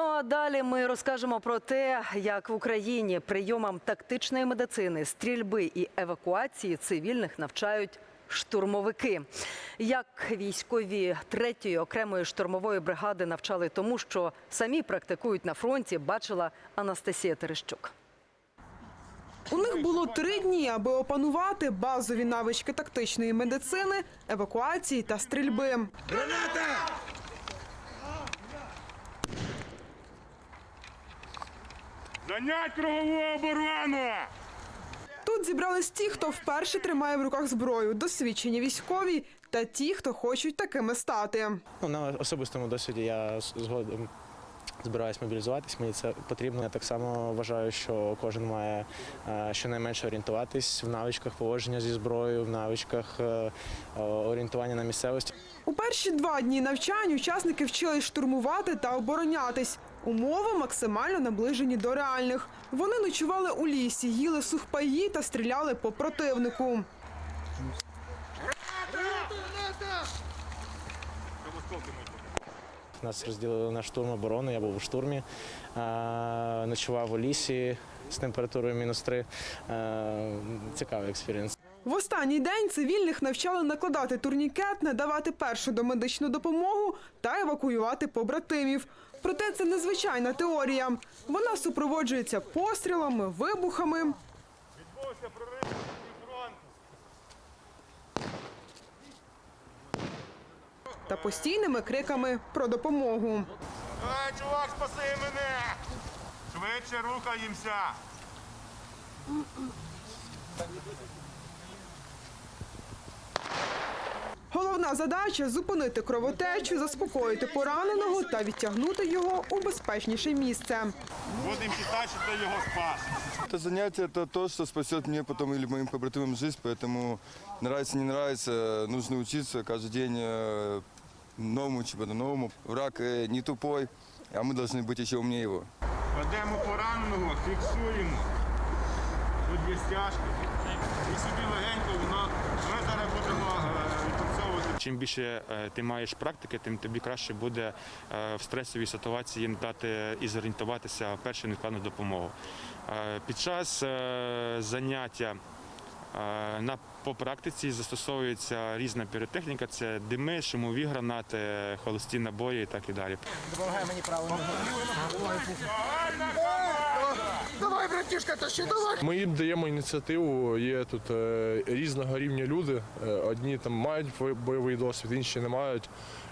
Ну а далі ми розкажемо про те, як в Україні прийомам тактичної медицини, стрільби і евакуації цивільних навчають штурмовики. Як військові третьої окремої штурмової бригади навчали тому, що самі практикують на фронті, бачила Анастасія Терещук. У них було три дні, аби опанувати базові навички тактичної медицини, евакуації та стрільби. Занять кругову оборону! Тут зібрались ті, хто вперше тримає в руках зброю, досвідчені військові та ті, хто хочуть такими стати. Ну, на особистому досвіді я згодом збираюсь мобілізуватись. Мені це потрібно. Я так само вважаю, що кожен має е, щонайменше орієнтуватись в навичках поводження зі зброєю, в навичках е, е, орієнтування на місцевості. У перші два дні навчань учасники вчились штурмувати та оборонятись. Умови максимально наближені до реальних. Вони ночували у лісі, їли сухпаї та стріляли по противнику. Нас розділили на штурм оборони. Я був у штурмі, ночував у лісі з температурою мінус три. Е, Цікавий експірієнс. В останній день цивільних навчали накладати турнікет, надавати першу домедичну допомогу та евакуювати побратимів. Проте це незвичайна теорія. Вона супроводжується пострілами, вибухами. Відбувся прорив та постійними криками про допомогу. Ай, чувак, спаси мене! Швидше рухаємося! Головна задача зупинити кровотечу, заспокоїти пораненого та відтягнути його у безпечніше місце. Будемо читати, що ти його спас. Это занятие это то, что спасет мне потом или моим побратимам жизнь, поэтому нравится, не нравится, нужно учиться каждый день э, новому чему-то новому. Враг э, не тупой, а мы должны быть еще умнее его. Кладемо пораненого, фіксуємо. Тут є стяжка. І собі легенько воно. Ми зараз будемо е, відпрацьовувати. Чим більше е, ти маєш практики, тим тобі краще буде е, в стресовій ситуації надати і зорієнтуватися в першу невідкладну допомогу. Е, Під час заняття на по практиці застосовується різна піротехніка, це дими, шумові гранати, холості набої і так і далі. Ми їм даємо ініціативу. Є тут е, різного рівня люди. Е, Одні там мають бойовий досвід, інші не мають.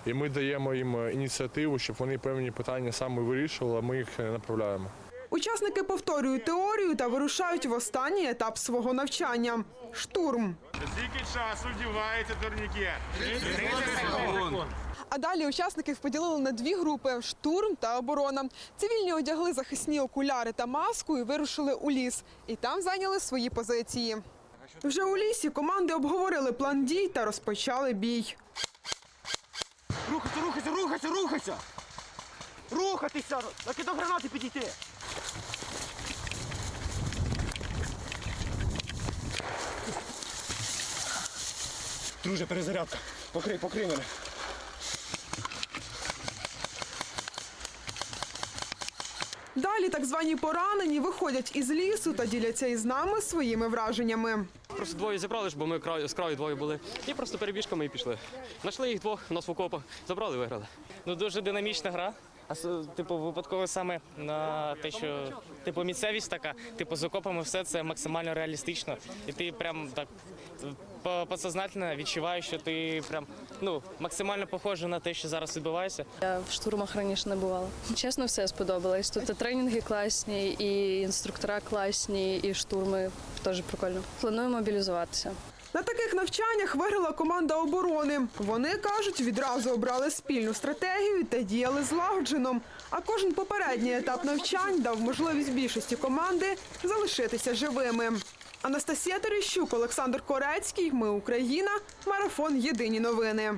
І ми даємо їм е, ініціативу, щоб вони певні питання саме вирішували. а Ми їх направляємо. Учасники повторюють теорію та вирушають в останній етап свого навчання штурм. Скільки часу вдівається турнікет? А далі учасників поділили на дві групи: штурм та оборона. Цивільні одягли захисні окуляри та маску і вирушили у ліс. І там зайняли свої позиції. Вже у лісі команди обговорили план дій та розпочали бій. Рухайся, рухайся, рухайся, рухайся! Рухатися! Так і до гранати підійти! Друже, перезарядка. Покрий, покрий мене. Далі так звані поранені виходять із лісу та діляться із нами своїми враженнями. Просто двоє зібрали бо ми краю- з краю двоє були. І просто перебіжками і пішли. Найшли їх двох, нас в окопах, забрали і виграли. Ну дуже динамічна гра. А типу, випадково саме на те, що типу місцевість така, типу з окопами все це максимально реалістично. І ти прям так по- подсознательно відчуваєш, що ти прям ну максимально похожий на те, що зараз відбувається. Я в штурмах раніше не бувала. Чесно, все сподобалось. Тут і тренінги класні, і інструктора класні, і штурми теж прикольно. Планую мобілізуватися. На таких навчаннях виграла команда оборони. Вони кажуть, відразу обрали спільну стратегію та діяли злагоджено. А кожен попередній етап навчань дав можливість більшості команди залишитися живими. Анастасія Терещук, Олександр Корецький. Ми Україна. Марафон. Єдині новини.